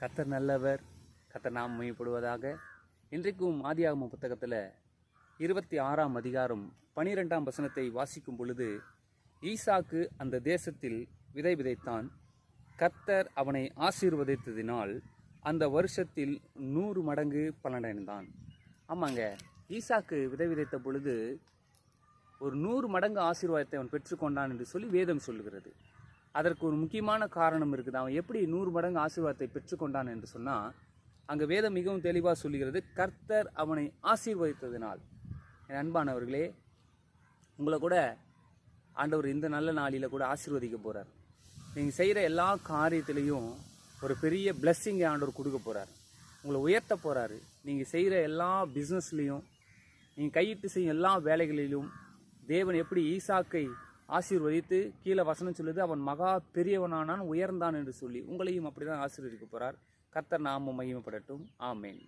கத்தர் நல்லவர் கத்தர் நாம் மையப்படுவதாக இன்றைக்கும் ஆதியாகம புத்தகத்தில் இருபத்தி ஆறாம் அதிகாரம் பனிரெண்டாம் வசனத்தை வாசிக்கும் பொழுது ஈசாக்கு அந்த தேசத்தில் விதை விதைத்தான். கத்தர் அவனை ஆசீர்வதித்ததினால் அந்த வருஷத்தில் நூறு மடங்கு பலனடைந்தான் ஆமாங்க ஈசாக்கு விதை விதைத்த பொழுது ஒரு நூறு மடங்கு ஆசீர்வாதத்தை அவன் பெற்றுக்கொண்டான் என்று சொல்லி வேதம் சொல்லுகிறது. அதற்கு ஒரு முக்கியமான காரணம் இருக்குது. அவன் எப்படி நூறு மடங்கு ஆசீர்வாதத்தை பெற்றுக்கொண்டான் என்று சொன்னால் அங்கே வேதம் மிகவும் தெளிவாக சொல்லுகிறது கர்த்தர் அவனை ஆசீர்வதித்ததினால். என் அன்பானவர்களே உங்களை கூட ஆண்டவர் இந்த நல்ல நாளில் கூட ஆசீர்வதிக்க போகிறார் நீங்கள் செய்கிற எல்லா காரியத்திலையும் ஒரு பெரிய blessing ஆண்டவர் கொடுக்க போகிறார் உங்களை உயர்த்த போகிறாரு நீங்கள் செய்கிற எல்லா பிஸ்னஸ்லேயும் நீங்கள் கையிட்டு செய்யும் எல்லா வேலைகளிலும் தேவன் எப்படி ஈசாக்கை ஆசீர்வதித்து கீழே வசனம் சொல்லுது அவன் மகா பெரியவனானான் உயர்ந்தான் என்று சொல்லி. உங்களையும் அப்படிதான் ஆசீர்வதிக்க போகிறார் கர்த்தர் நாம மகிமைப்படட்டும். ஆமேன்.